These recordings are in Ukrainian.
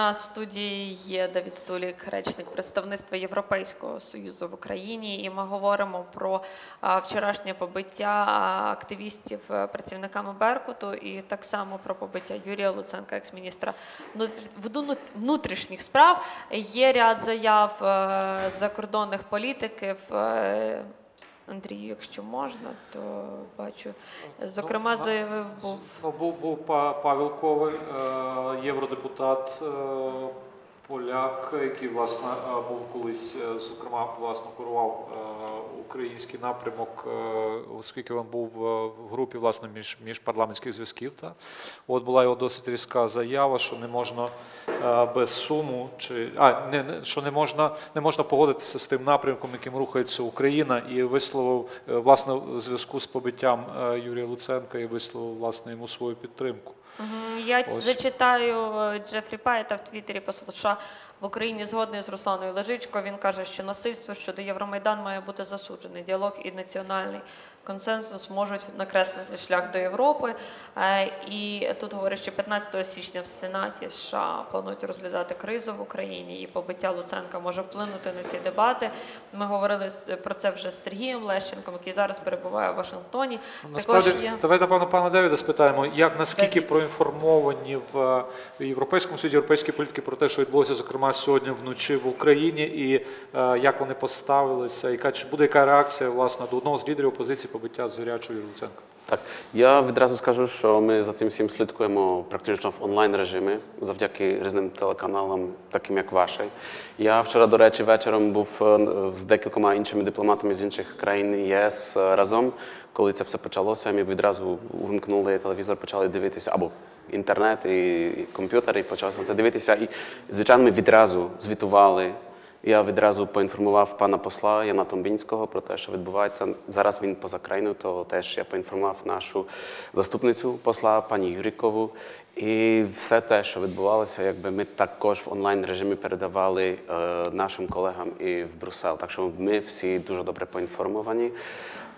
нас в студії є Давід Стулік, речник представництва Європейського союзу в Україні, і ми говоримо про вчорашнє побиття активістів е, працівниками Беркуту, і так само про побиття Юрія Луценка, екс-міністра внутрі- внутрішніх справ. Є ряд заяв е, закордонних політиків. Андрію, якщо можна, то бачу. Зокрема, Ну, заявив був Ну, був, був Па- Павел Коваль, е, євродепутат, е, поляк, який власне е, був колись, зокрема, власне, курував український напрямок, е, оскільки він був е, в групі власне між, міжпарламентських зв'язків. Та от була його досить різка заява, що не можна е, без суму, чи а не, що не можна не можна погодитися з тим напрямком, яким рухається Україна, і висловив власне в зв'язку з побиттям Юрія Луценка і висловив власне йому свою підтримку. Я Ось. зачитаю Джефрі Пайта в Твіттері посол США в Україні згодний з Русланою Лежичко. Він каже, що насильство щодо Євромайдан має бути засуджений. Діалог і національний консенсус можуть накреслити шлях до Європи. Е, І тут говорять, що 15 січня в Сенаті США планують розглядати кризу в Україні, і побиття Луценка може вплинути на ці дебати. Ми говорили про це вже з Сергієм Лещенком, який зараз перебуває в Вашингтоні. Також є. давай напевно пана Девіда спитаємо, як наскільки проінформовані в е, Європейському Союзі європейські політики про те, що відбулося, зокрема сьогодні вночі в Україні, і е, як вони поставилися, яка чи буде яка реакція власне до одного з лідерів опозиції побиття з Горячого Юрія Так, я відразу скажу, що ми за цим всім слідкуємо практично в онлайн режимі завдяки різним телеканалам, таким як ваш. Я вчора, до речі, вечором був е, з декількома іншими дипломатами з інших країн ЄС е, разом. Коли це все почалося, ми відразу увімкнули телевізор, почали дивитися або інтернет і комп'ютер, і почали це дивитися. І звичайно, ми відразу звітували. Я відразу поінформував пана посла Яна Томбінського про те, що відбувається. Зараз він поза країною, то теж я поінформував нашу заступницю посла, пані Юрікову. І все те, що відбувалося, якби ми також в онлайн режимі передавали е, нашим колегам і в Брюссел. Так що ми всі дуже добре поінформовані.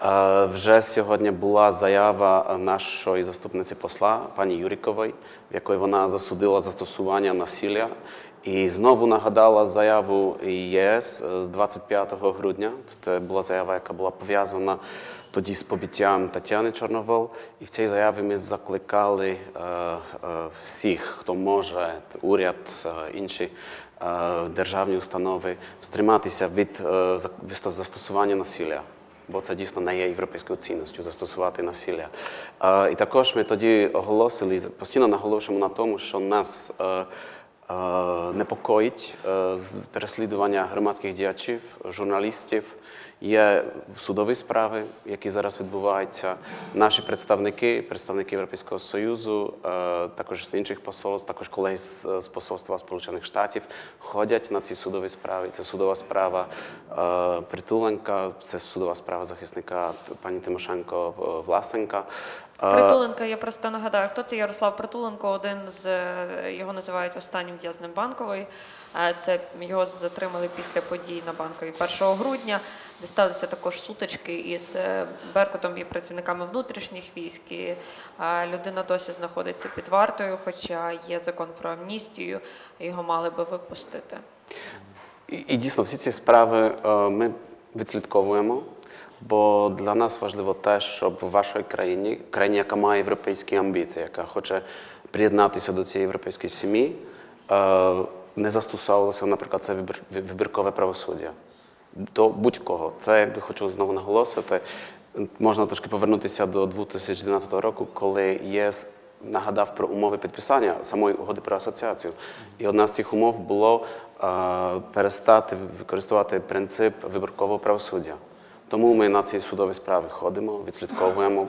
Е, Вже сьогодні була заява нашої заступниці посла, пані Юрікової, в якої вона засудила застосування насилля. І знову нагадала заяву ЄС з 25 грудня. Це була заява, яка була пов'язана тоді з побиттям Тетяни Чорновол. І в цій заяві ми закликали е, е, всіх, хто може, уряд, е, інші е, державні установи, стриматися е, від застосування насилля. Бо це дійсно не є європейською цінністю застосувати насилля. І також ми тоді оголосили, постійно наголошуємо на тому, що нас е, е, непокоїть е, переслідування громадських діячів, журналістів. Є судові справи, які зараз відбуваються. Наші представники, представники Європейського Союзу, е, також з інших посольств, також колеги з, посольства Сполучених Штатів ходять на ці судові справи. Це судова справа е, Притуленка, це судова справа захисника пані Тимошенко е, Власенка. Притуленко, я просто нагадаю, хто це Ярослав Притуленко, один з його називають останнім в'язнем банкової. Це його затримали після подій на банковій 1 грудня, де сталися також сутички із е, Беркутом і працівниками внутрішніх військ. І людина досі знаходиться під вартою, хоча є закон про амністію, його мали би випустити. І, і дійсно всі ці справи е, ми відслідковуємо, бо для нас важливо те, щоб в вашій країні, країні, яка має європейські амбіції, яка хоче приєднатися до цієї європейської сім'ї, е, не застосовувалося, наприклад, це вибір, вибіркове правосуддя. До будь-кого. Це якби хочу знову наголосити. Можна трошки повернутися до 2012 року, коли ЄС нагадав про умови підписання самої угоди про асоціацію. І одна з цих умов було е, перестати використовувати принцип вибіркового правосуддя. Тому ми на ці судові справи ходимо, відслідковуємо,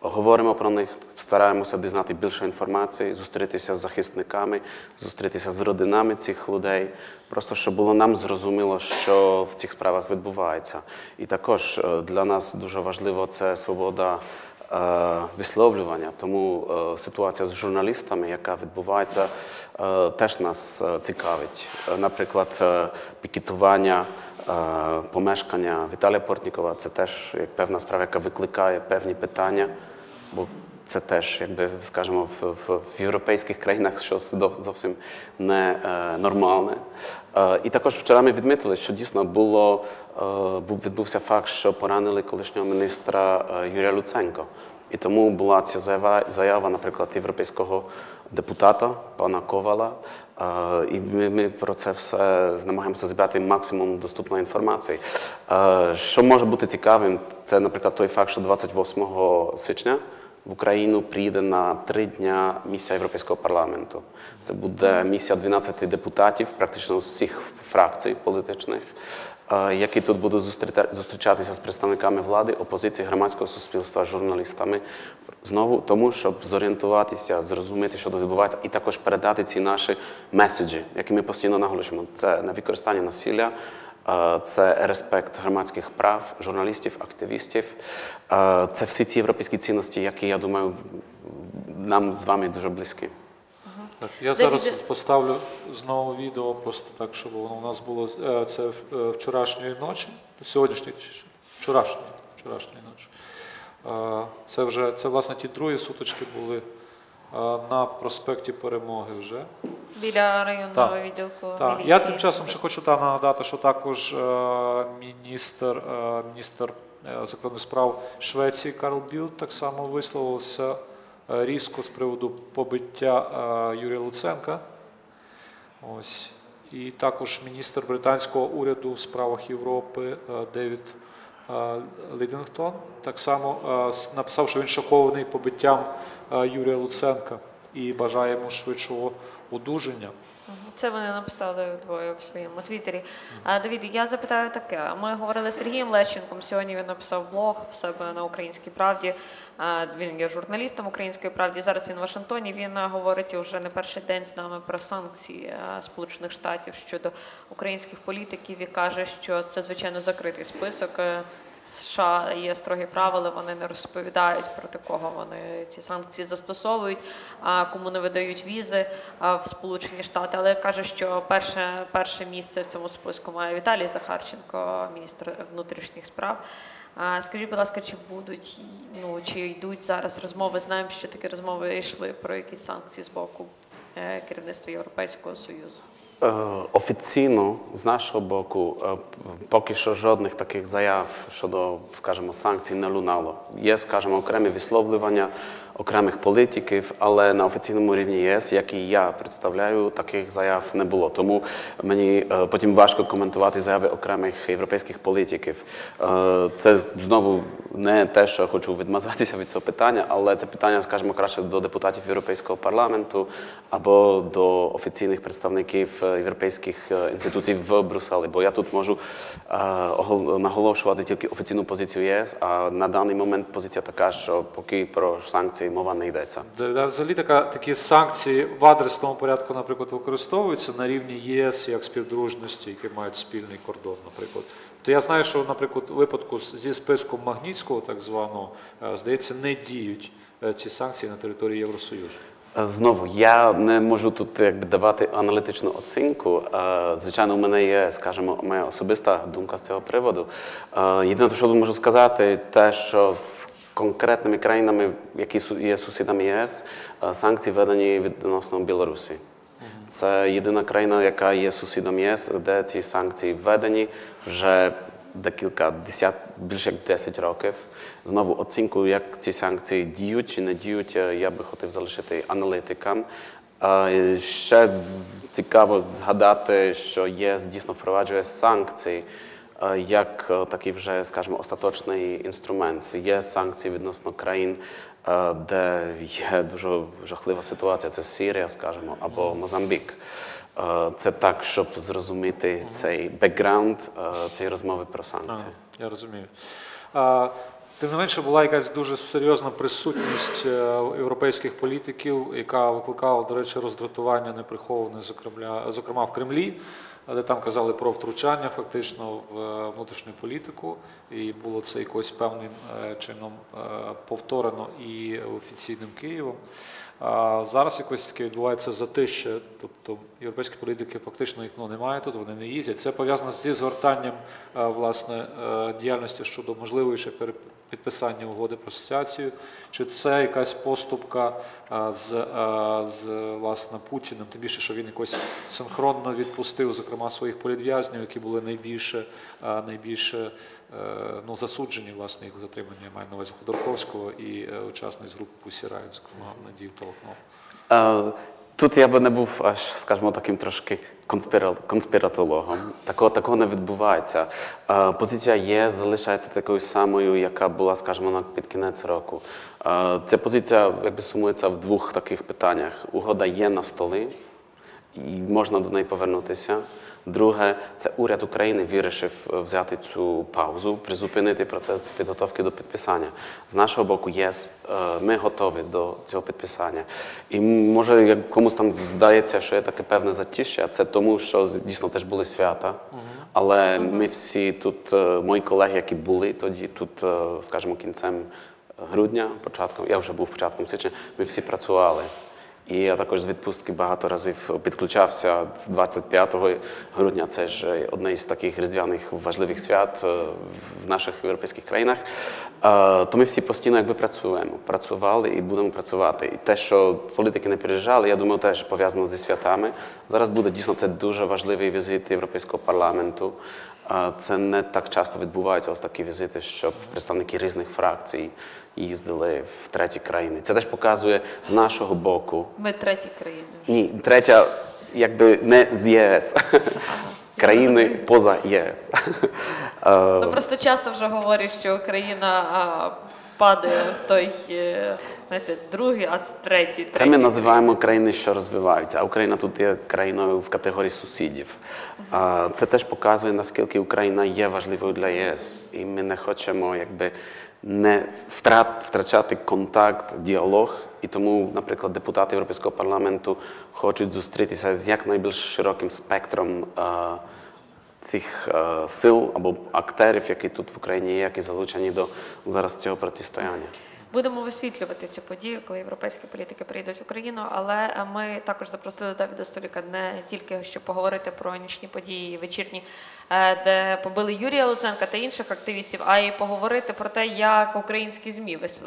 говоримо про них, стараємося дізнати більше інформації, зустрітися з захисниками, зустрітися з родинами цих людей, просто щоб було нам зрозуміло, що в цих справах відбувається. І також е, для нас дуже важливо це свобода е, висловлювання. Тому е, ситуація з журналістами, яка відбувається, теж нас цікавить. Наприклад, пікетування. Е, Помешкання Віталія Портнікова це теж як певна справа, яка викликає певні питання. Бо це теж, якби скажімо, в, в, в європейських країнах щось зовсім не е, нормальне. Е, і також вчора ми відмітили, що дійсно було, е, був, відбувся факт, що поранили колишнього міністра е, Юрія Луценко. І тому була ця заява, заява, наприклад, європейського депутата пана Ковала. І ми, ми про це все намагаємося збирати максимум доступної інформації. Що може бути цікавим, це, наприклад, той факт, що 28 січня в Україну прийде на три дня місія Європейського парламенту. Це буде місія 12 депутатів, практично з всіх фракцій політичних, які тут будуть зустрічатися з представниками влади, опозиції, громадського суспільства, журналістами. Знову тому, щоб зорієнтуватися, зрозуміти, що відбувається, і також передати ці наші меседжі, які ми постійно наголошуємо. Це не використання насилля. Це респект громадських прав, журналістів, активістів. Це всі ці європейські цінності, які, я думаю, нам з вами дуже близькі. Так, я Давіде- зараз поставлю знову відео, просто так, щоб воно у нас було е, це е, вчорашньої ночі, сьогоднішньої вчорашньої, вчорашньої ночі. Е, Це вже це власне ті другі суточки були на проспекті Перемоги вже. Біля районного Так. відділку Так, міліції. я тим часом ще хочу та, нагадати, що також міністр, міністр закордонних справ Швеції Карл Білд так само висловився е, різко з приводу побиття е, Юрія Луценка. Ось. І також міністр британського уряду у справах Європи е, Девід Лідингтон так само написав, що він шокований побиттям Юрія Луценка і бажає йому швидшого одужання. Це вони написали двоє в своєму твіттері. А Давід, я запитаю таке. Ми говорили з Сергієм Лещенком. Сьогодні він написав блог в себе на Українській правді. Він є журналістом Української правді. Зараз він в Вашингтоні. Він говорить уже не перший день з нами про санкції Сполучених Штатів щодо українських політиків і каже, що це звичайно закритий список. США є строгі правила, вони не розповідають проти кого вони ці санкції застосовують, а кому не видають візи в Сполучені Штати. Але каже, що перше, перше місце в цьому списку має Віталій Захарченко, міністр внутрішніх справ. Скажіть, будь ласка, чи будуть ну чи йдуть зараз розмови? Знаємо, що такі розмови йшли про якісь санкції з боку керівництва Європейського союзу. Е, Офіційно з нашого боку е, поки що жодних таких заяв щодо, скажімо, санкцій не лунало. Є, скажімо, окремі висловлювання окремих політиків, але на офіційному рівні ЄС, який я представляю, таких заяв не було. Тому мені е, потім важко коментувати заяви окремих європейських політиків. Е, Це знову не те, що я хочу відмазатися від цього питання, але це питання, скажімо, краще до депутатів Європейського парламенту або до офіційних представників е, європейських інституцій в Брюсселі. Бо я тут можу наголошувати тільки офіційну позицію ЄС, а на даний момент позиція така, що поки про санкції мова не йдеться. Де- де Взагалі така, такі санкції в адресному порядку, наприклад, використовуються на рівні ЄС як співдружності, які мають спільний кордон, наприклад. То я знаю, що, наприклад, у випадку зі списком Магнітського, так званого, е, здається, не діють е, ці санкції на території Євросоюзу. Е, Знову я не можу тут якби давати аналітичну оцінку. Звичайно, у мене є, скажімо, моя особиста думка з цього приводу. Єдине, що можу сказати, те, що з конкретними країнами, які є сусідами ЄС, е, санкції введені відносно Білорусі. Це єдина країна, яка є сусідом ЄС, де ці санкції введені вже декілька десят, більше як 10 років. Знову оцінку, як ці санкції діють чи не діють, е, я би хотів залишити аналітикам. Ще цікаво згадати, що ЄС дійсно впроваджує санкції як е, такий вже, скажімо, остаточний інструмент. Є санкції відносно країн, е, де є дуже жахлива ситуація. Це Сирія, скажімо, або Мозамбік. Е, Це так, щоб зрозуміти цей бекграунд е, цієї розмови про санкції. Ага, я розумію. Тим не менше, була якась дуже серйозна присутність е, європейських політиків, яка викликала, до речі, роздратування неприховане, зокрема в Кремлі. Де там казали про втручання фактично в е, внутрішню політику, і було це якось певним е, чином е, повторено і офіційним Києвом. Зараз якось таке відбувається затище, тобто європейські політики фактично їх ну, немає тут, вони не їздять. Це пов'язано зі згортанням е, власне е, діяльності щодо можливої ще підписання угоди про асоціацію, чи це якась поступка е, з, з власне Путіним, тим більше, що він якось синхронно відпустив, зокрема своїх політв'язнів, які були найбільше, найбільше ну, засуджені, власне, їх затримання, я маю на увазі Ходорковського і е, учасниць групи Pussy Riot, зокрема Надію Толокнов. Е, Тут я би не був аж, скажімо, таким трошки конспіра- конспіратологом. Такого, такого не відбувається. Е, Позиція ЄС залишається такою самою, яка була, скажімо, під кінець року. Е, Ця позиція якби сумується в двох таких питаннях. Угода є на столі, і можна до неї повернутися. Друге, це уряд України вирішив е, взяти цю паузу, призупинити процес підготовки до підписання. З нашого боку, ЄС, е, ми готові до цього підписання. І може як комусь там здається, що є таке певне затіще, це тому, що дійсно теж були свята. Але ми всі тут, е, мої колеги, які були тоді, тут, скажімо, кінцем грудня, початком, я вже був початком січня, ми всі працювали. І я також з відпустки багато разів підключався з 25 грудня. Це ж одне із таких різдвяних важливих свят е, в наших європейських країнах. Е, То ми всі постійно якби працюємо, працювали і будемо працювати. І те, що політики не переїжджали, я думаю, теж пов'язано зі святами. Зараз буде дійсно це дуже важливий візит Європейського парламенту. Е, Це не так часто відбуваються ось такі візити, щоб представники різних фракцій їздили в треті країни. Це теж показує з нашого боку. Ми треті країни. Ні, третя, якби не з ЄС. Країни поза ЄС. Е, Ну просто часто вже говорять, що Україна а, падає в той, е, знаєте, другий, а це третій. Це ми називаємо країни, що розвиваються, а Україна тут є країною в категорії сусідів. А, Це теж показує, наскільки Україна є важливою для ЄС. І ми не хочемо якби, не втрат, втрачати контакт, діалог. І тому, наприклад, депутати Європейського парламенту хочуть зустрітися з якнайбільш широким спектром. а, Цих е, сил або актерів, які тут в Україні є, які залучені до зараз цього протистояння. Будемо висвітлювати цю подію, коли європейські політики приїдуть в Україну. Але е, ми також запросили Давіда Століка не тільки щоб поговорити про нічні події вечірні, е, де побили Юрія Луценка та інших активістів, а й поговорити про те, як українські змі вис-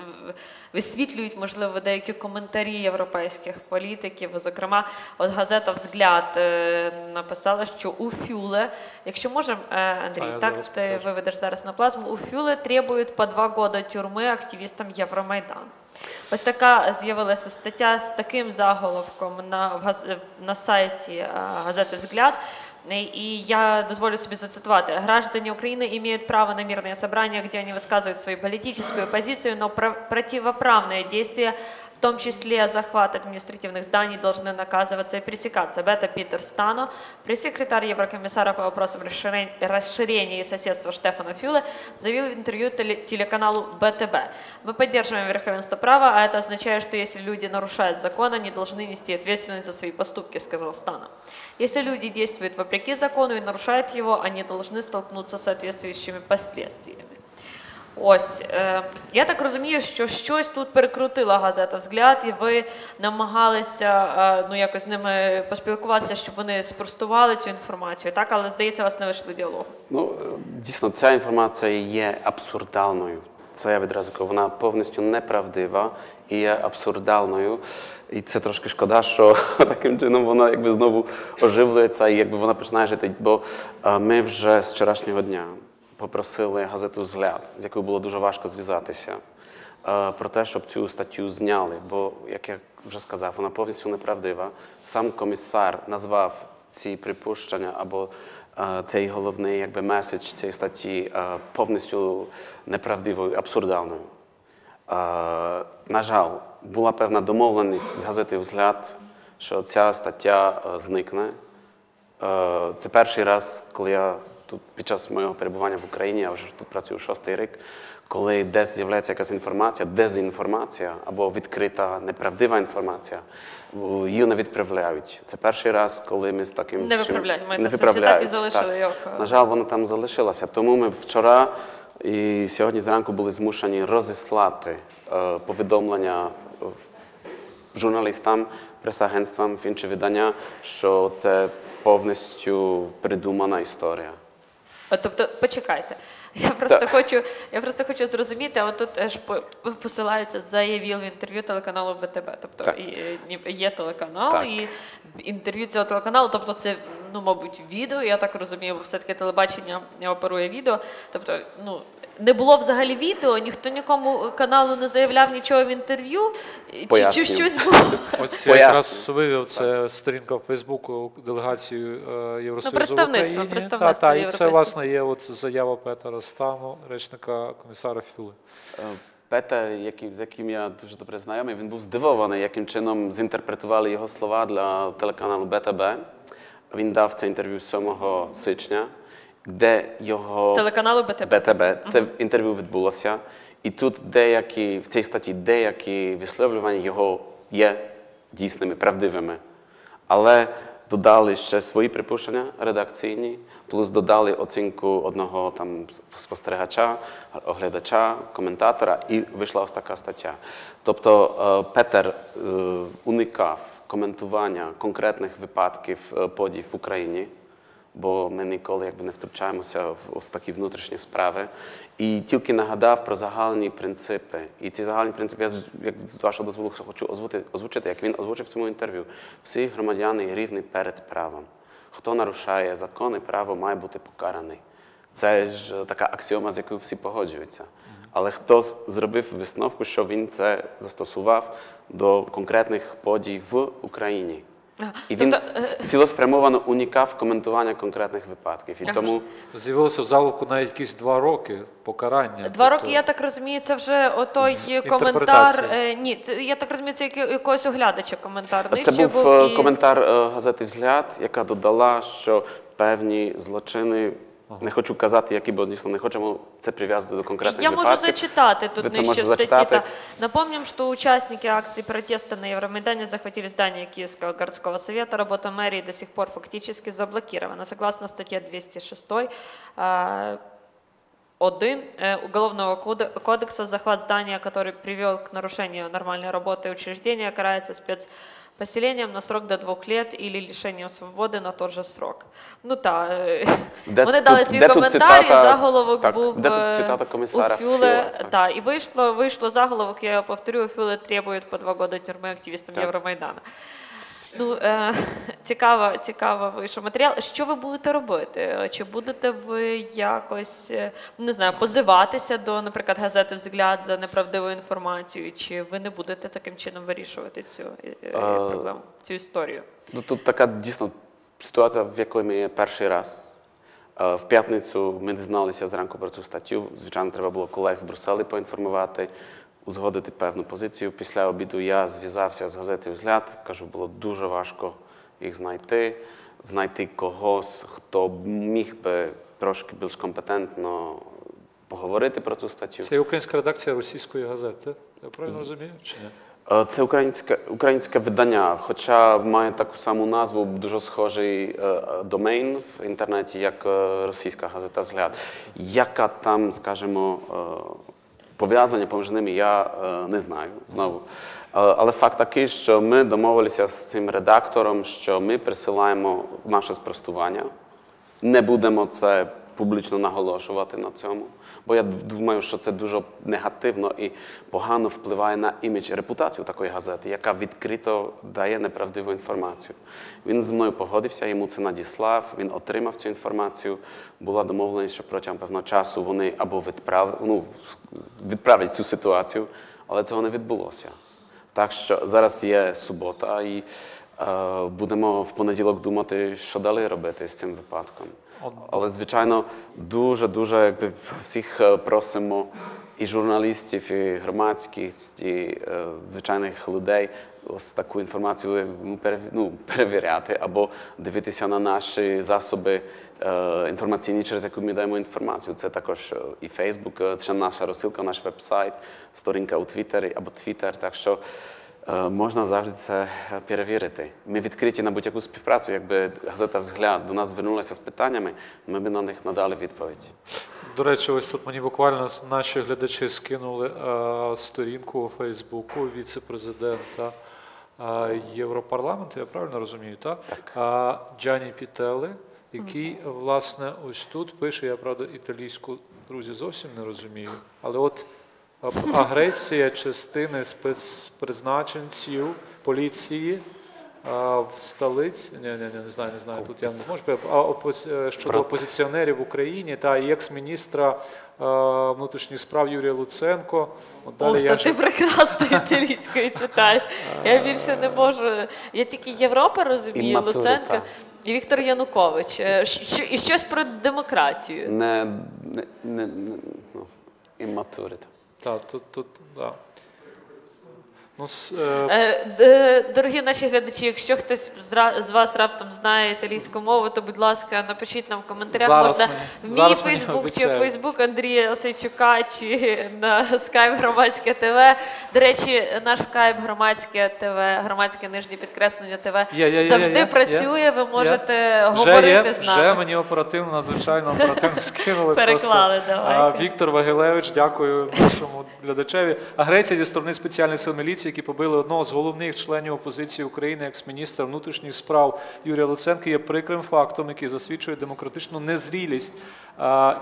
висвітлюють, можливо, деякі коментарі європейських політиків. Зокрема, от газета Взгляд е, написала, що у Фюле, якщо можемо, е, Андрій, А, так ти покажу. выведешь зараз на плазму. У Фюле требують по два года тюрми активістам Євромайдану. Ось така з'явилася стаття з таким заголовком на, в на сайті е, газети «Взгляд». И я дозволю себе зацитувати. Граждане Украины имеют право на мирные собрания, где они высказывают свою политическую позицию, но про- противоправные действия, В том числе захват административных зданий, должны наказываться и пресекаться. Это Питер Стано, пресс-секретарь Еврокомиссара по вопросам расширен- расширения и соседства Штефана Фюле, заявил в интервью теле- телеканалу БТБ. Мы поддерживаем верховенство права, а это означает, что если люди нарушают закон, они должны нести ответственность за свои поступки, сказал Стано. Если люди действуют вопреки закону и нарушают его, они должны столкнуться с соответствующими последствиями. Ось е, я так розумію, що щось тут перекрутила газета взгляд, і ви намагалися е, ну якось з ними поспілкуватися, щоб вони спростували цю інформацію, так але здається, вас не вийшло діалогу. Ну, е, дійсно, ця інформація є абсурдальною. Це я відразу кажу, вона повністю неправдива і є абсурдальною. І це трошки шкода, що таким чином вона якби знову оживлюється і якби вона починає жити. Бо ми вже з вчорашнього дня попросили газету «Згляд», з якою було дуже важко зв'язатися, е, про те, щоб цю статтю зняли. Бо, як я вже сказав, вона повністю неправдива. Сам комісар назвав ці припущення або е, цей головний якби, меседж цієї статті е, повністю неправдивою, абсурдальною. На жаль, була певна домовленість з газетою «Взгляд», що ця стаття зникне. Це перший раз, коли я тут під час моєго перебування в Україні, я вже тут працюю шостий рік, коли десь з'являється якась інформація, дезінформація або відкрита неправдива інформація, її не відправляють. Це перший раз, коли ми з таким Не виправляють. Маєте не увазі, так і виправляють, залишили його. На жаль, вона там залишилася. Тому ми вчора і сьогодні зранку були змушені розіслати е, повідомлення е, журналістам, прес-агентствам в інші видання, що це повністю придумана історія. От, Тобто, почекайте. Я просто да. хочу, я просто хочу зрозуміти, а от тут теж по- посилаються, заявив в інтерв'ю телеканалу БТБ. Тобто Так. і, е, є телеканал, Так. і інтерв'ю цього телеканалу, тобто це, ну, мабуть, відео, я так розумію, бо все-таки телебачення оперує відео. Тобто, ну, не було взагалі відео, ніхто нікому каналу не заявляв нічого в інтерв'ю, чи, чи щось було. Ось Поясню. якраз вивів це сторінка в Фейсбуку делегацію е, Євросоюзу Ну, представництво, в Україні. представництво та, та, і це власне є от заява Петера Стану, речника комісара Фюли. Е, Петер, який, з яким я дуже добре знайомий, він був здивований, яким чином зінтерпретували його слова для телеканалу БТБ. Він дав це інтерв'ю 7 січня, де його Телеканалу БТБ. БТБ. Це інтерв'ю відбулося. І тут деякі, в цій статті деякі висловлювання його є дійсними, правдивими. Але додали ще свої припущення редакційні, плюс додали оцінку одного там спостерігача, оглядача, коментатора, і вийшла ось така стаття. Тобто е, Петер е, уникав коментування конкретних випадків е, подій в Україні бо ми ніколи якби не втручаємося в ось такі внутрішні справи. І тільки нагадав про загальні принципи. І ці загальні принципи, я як з вашого дозволу хочу озвути- озвучити, як він озвучив в цьому інтерв'ю. Всі громадяни рівні перед правом. Хто нарушає закон і право, має бути покараний. Це ж така аксіома, з якою всі погоджуються. Але хтось зробив висновку, що він це застосував до конкретних подій в Україні. І він Тобто, е, цілеспрямовано уникав коментування конкретних випадків. І тому З'явилося в залоку навіть якісь два роки покарання. Два Тобто, роки, я так розумію, це вже отой коментар. Е, Ні, це, я так розумію, це якогось оглядача коментар. це був е, і- коментар газети Взгляд, яка додала, що певні злочини. Не хочу казати, які, бо дійсно не хочемо це прив'язати до конкретних Я можу випадків. зачитати тут Ви це нижче можете в статті. зачитати. Та. Напомним, что участники акции протеста на Евромайдане захватили здание Киевского городского совета. Работа мэрии до сих пор фактически заблокирована. Согласно статье 206 э, 1 э, Уголовного коде- кодекса захват здания, который привел к нарушению нормальной работы учреждения, карается спецпоселением на срок до двох лет или лишением свободи на тот же срок. Ну так, е, Де вони тут- дали свій де коментар, і заголовок Так, був де тут цитата комісара у Фюле. Фюле, так. Да, і вийшло, вийшло заголовок, я повторю, у Фюле требують по два роки тюрми активістам Так. Євромайдану. Ну, е, цікаво, цікаво вийшов матеріал. Що ви будете робити? Чи будете ви якось е, не знаю, позиватися до, наприклад, газети «Взгляд» за неправдиву інформацію, чи ви не будете таким чином вирішувати цю е, е, проблему, цю історію? Ну, тут така дійсно ситуація, в якій ми перший раз. В п'ятницю ми дізналися зранку про цю статтю. Звичайно, треба було колег в Брюсселі поінформувати, узгодити певну позицію. Після обіду я зв'язався з газетою «Взгляд». Кажу, було дуже важко їх знайти, знайти когось, хто міг би трошки більш компетентно поговорити про цю статтю. Це українська редакція російської газети. Я правильно розумію? Чи ні? Е, Це українське, українське видання, хоча має таку саму назву, дуже схожий е, домейн в інтернеті, як е, російська газета «Згляд». Яка там, скажімо, е, пов'язання поміж ними, я е, не знаю знову. Е, Але факт такий, що ми домовилися з цим редактором, що ми присилаємо наше спростування. Не будемо це публічно наголошувати на цьому, бо я думаю, що це дуже негативно і погано впливає на імідж, і репутацію такої газети, яка відкрито дає неправдиву інформацію. Він з мною погодився, йому це надіслав, він отримав цю інформацію. Була домовленість, що протягом певного часу вони або відправ... ну, відправлять цю ситуацію, але цього не відбулося. Так що зараз є субота, і будемо в понеділок думати, що далі робити з цим випадком. Але, звичайно, дуже дуже якби, всіх е, просимо і журналістів, і громадськість, і е, звичайних людей ось таку інформацію ну, перевіряти або дивитися на наші засоби е, інформаційні, через які ми даємо інформацію. Це також е, і Фейсбук, е, це наша розсилка, наш веб-сайт, сторінка у Твіттері або Твіттер. Так що Е, Можна завжди це е, перевірити. Ми відкриті на будь-яку співпрацю. Якби газета Взгляд до нас звернулася з питаннями, ми б на них надали відповідь. До речі, ось тут мені буквально наші глядачі скинули е, сторінку у Фейсбуку віце-президента е, Європарламенту, я правильно розумію, так? так. Джані Пітели, який, власне, ось тут пише, я правда італійську, друзі, зовсім не розумію, але от е, агресія частини спецпризначенців поліції. В столиці, ні, ні, ні, не знаю, не знаю. Тут я не зможу. А е, щодо опозиціонерів в Україні та і екс-міністра е, внутрішніх справ Юрія Луценко. От Ух, далі та я ти ще прекрасно італійською читаєш. Я більше не можу. Я тільки Європа розумію, Імматура, Луценко і Віктор Янукович. Е, що- І щось про демократію. Не, не, не, не ну, імматурит. Та, тут, тут, да. Ну, с- е, Е, Дорогі наші глядачі, якщо хтось з вас раптом знає італійську мову, то будь ласка, напишіть нам в коментарях. Зараз Можна мені- в мій зараз Фейсбук чи в Фейсбук Андрія Осейчука, чи на скайп громадське ТВ. До речі, наш скайп громадське ТВ, громадське нижнє підкреслення ТВ Є, є, є, завжди працює. Ви можете говорити з вже мені оперативно, надзвичайно оперативно скинули. Переклали, давайте. Віктор Вагилевич, дякую нашому глядачеві. Агресія зі сторони спеціальних сил міліції, які побили одного з головних членів опозиції України, екс-міністра внутрішніх справ Юрія Луценка, є прикрим фактом, який засвідчує демократичну незрілість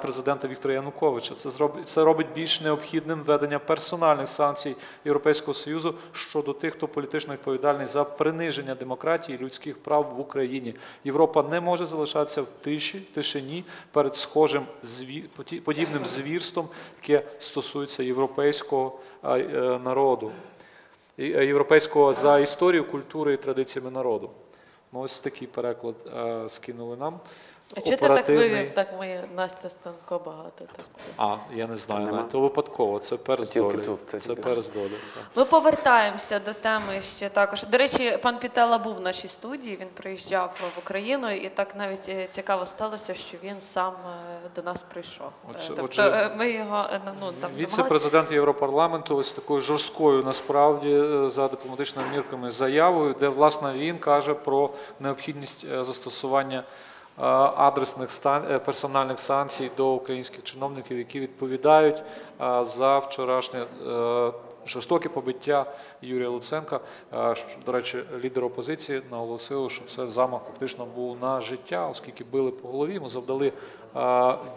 президента Віктора Януковича. Це зробить це робить більш необхідним введення персональних санкцій Європейського союзу щодо тих, хто політично відповідальний за приниження демократії і людських прав в Україні. Європа не може залишатися в тиші, тишині перед схожим зві... подібним звірством, яке стосується європейського е, народу, європейського за історію, культури і традиціями народу. Ну, ось такий переклад е, скинули нам. А чого ти так вивів? Так ми Настя Станко багато. Так. А, я не знаю, нема. то випадково, це перс Це долі. це Це перс долі. Ми повертаємося до теми ще також. До речі, пан Пітела був в нашій студії. Він приїжджав в Україну, і так навіть е, цікаво сталося, що він сам е, до нас прийшов. Е, Отже- тобто отже, ми його е, ну, там Віце-президент Європарламенту ось такою жорсткою насправді за дипломатичними мірками заявою, де власне він каже про необхідність е, застосування е, адресних е, персональних санкцій до українських чиновників, які відповідають за вчорашнє. Жорстоке побиття Юрія Луценка. До речі, лідер опозиції наголосив, що це замах фактично був на життя, оскільки били по голові. Йому завдали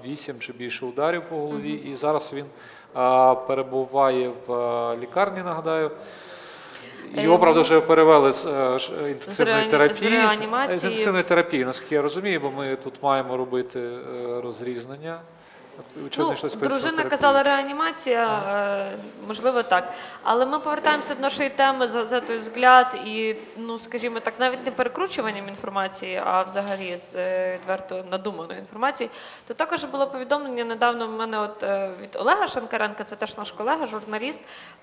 вісім чи більше ударів по голові, і зараз він перебуває в лікарні. Нагадаю. Його, Е, правда, вже перевели з е, інтенсивної терапії. З інтенсивної терапії, наскільки я розумію, бо ми тут маємо робити е, чого Ну, дружина казала реанімація, е, можливо, так. Але ми повертаємося до нашої теми за, за той взгляд і, ну скажімо так, навіть не перекручуванням інформації, а взагалі з е, відверто надуманої інформації. То також було повідомлення недавно в мене от е, від Олега Шанкаренка, це теж наш колега, журналіст.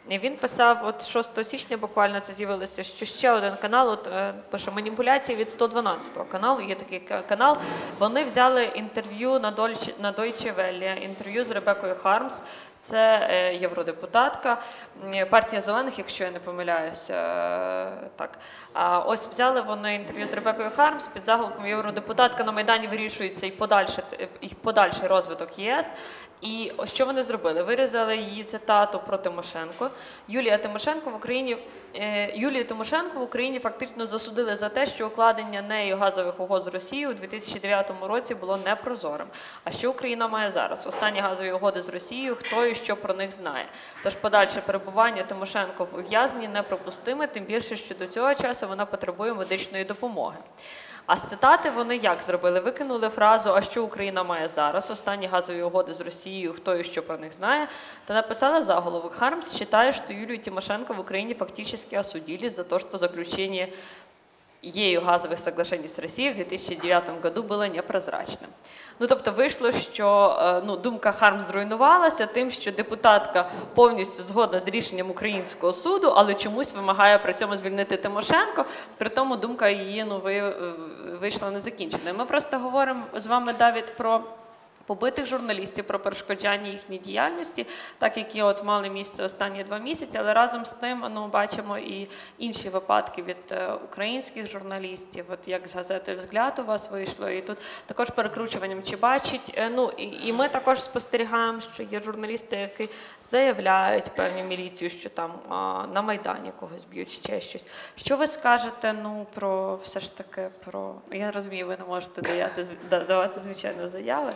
І він писав, от 6 січня буквально це з'явилося, що ще один канал, от пише маніпуляції від 112 каналу. Є такий канал. Вони взяли інтерв'ю на Deutsche Welle, інтерв'ю з Ребекою Хармс. Це е, євродепутатка партія зелених, якщо я не помиляюся. е, Так ось взяли вони інтерв'ю з Ребекою Хармс під заголовком Євродепутатка на майдані вирішується і подальше і подальший розвиток ЄС. І що вони зробили? Вирізали її цитату про Тимошенко. Юлія Тимошенко в Україні е, Юлію Тимошенко в Україні фактично засудили за те, що укладення нею газових угод з Росією у 2009 році було непрозорим. А що Україна має зараз? Останні газові угоди з Росією, хто і що про них знає. Тож подальше перебування Тимошенко в ув'язненні неприпустиме, тим більше, що до цього часу вона потребує медичної допомоги. А з цитати вони як зробили? Викинули фразу А що Україна має зараз? Останні газові угоди з Росією, хто і що про них знає, та написали заголовок Хармс считає, що Юлію Тимошенко в Україні фактически осудили за то, что заключение ею газовых соглашений с Россией в 2009 году было непрозрачным. Ну тобто вийшло, що е, ну, думка Харм зруйнувалася тим, що депутатка повністю згодна з рішенням українського суду, але чомусь вимагає при цьому звільнити Тимошенко. При тому думка її ну, ви, е, вийшла незакінченою. Ми просто говоримо з вами, Давід, про побитих журналістів про перешкоджання їхній діяльності, так які от мали місце останні два місяці. Але разом з тим ну, бачимо і інші випадки від е, українських журналістів, от як з газети Взгляд у вас вийшло, і тут також перекручуванням чи бачить. е, Ну і, ми також спостерігаємо, що є журналісти, які заявляють певні міліцію, що там на майдані когось б'ють ще щось. Що ви скажете? Ну про все ж таки про я розумію, ви не можете даяти давати звичайно заяви.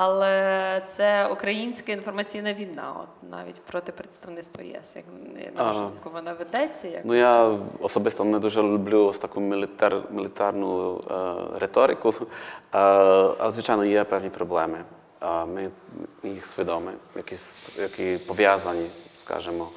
Але це українська інформаційна війна, от навіть проти представництва єС. Як на думку, вона ведеться? Як Ну я особисто не дуже люблю ось таку мілітар, мілітарну е, риторику, е, але звичайно є певні проблеми. Е, ми їх свідомі, якісь, які пов'язані, скажімо,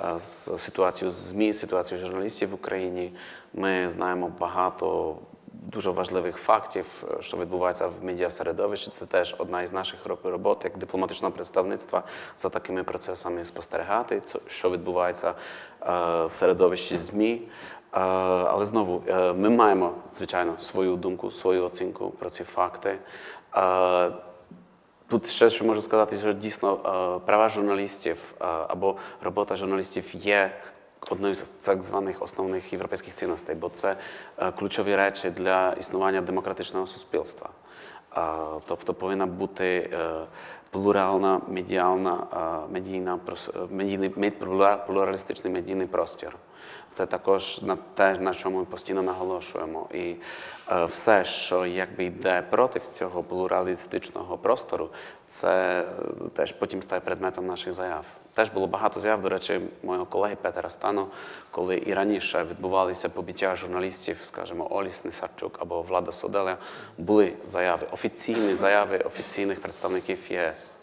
е, з ситуацією з ЗМІ, ситуацією журналістів в Україні. Ми знаємо багато дуже важливих фактів, е, що відбувається в медіасередовищі. Це теж одна із наших робот як дипломатичного представництва за такими процесами спостерігати, що відбувається е, в середовищі ЗМІ. Е, Але знову ми маємо звичайно свою думку, свою оцінку про ці факти. Тут ще що можу сказати, що дійсно права журналістів або робота журналістів є одною з так званих основних європейських цінностей, бо це е, ключові речі для існування демократичного суспільства. Е, Тобто повинна бути е, плуральна медіальна медійна медійний мед- плуралістичний медійний простір. Це також на те, на чому ми постійно наголошуємо. І все, що якби йде проти цього плуралістичного простору, це теж потім стає предметом наших заяв. Теж було багато заяв, до речі, мого колеги Петера Стану, коли і раніше відбувалися побиття журналістів, скажімо, Оліс Несарчук або Влада Соделя, були заяви, офіційні заяви офіційних представників ЄС.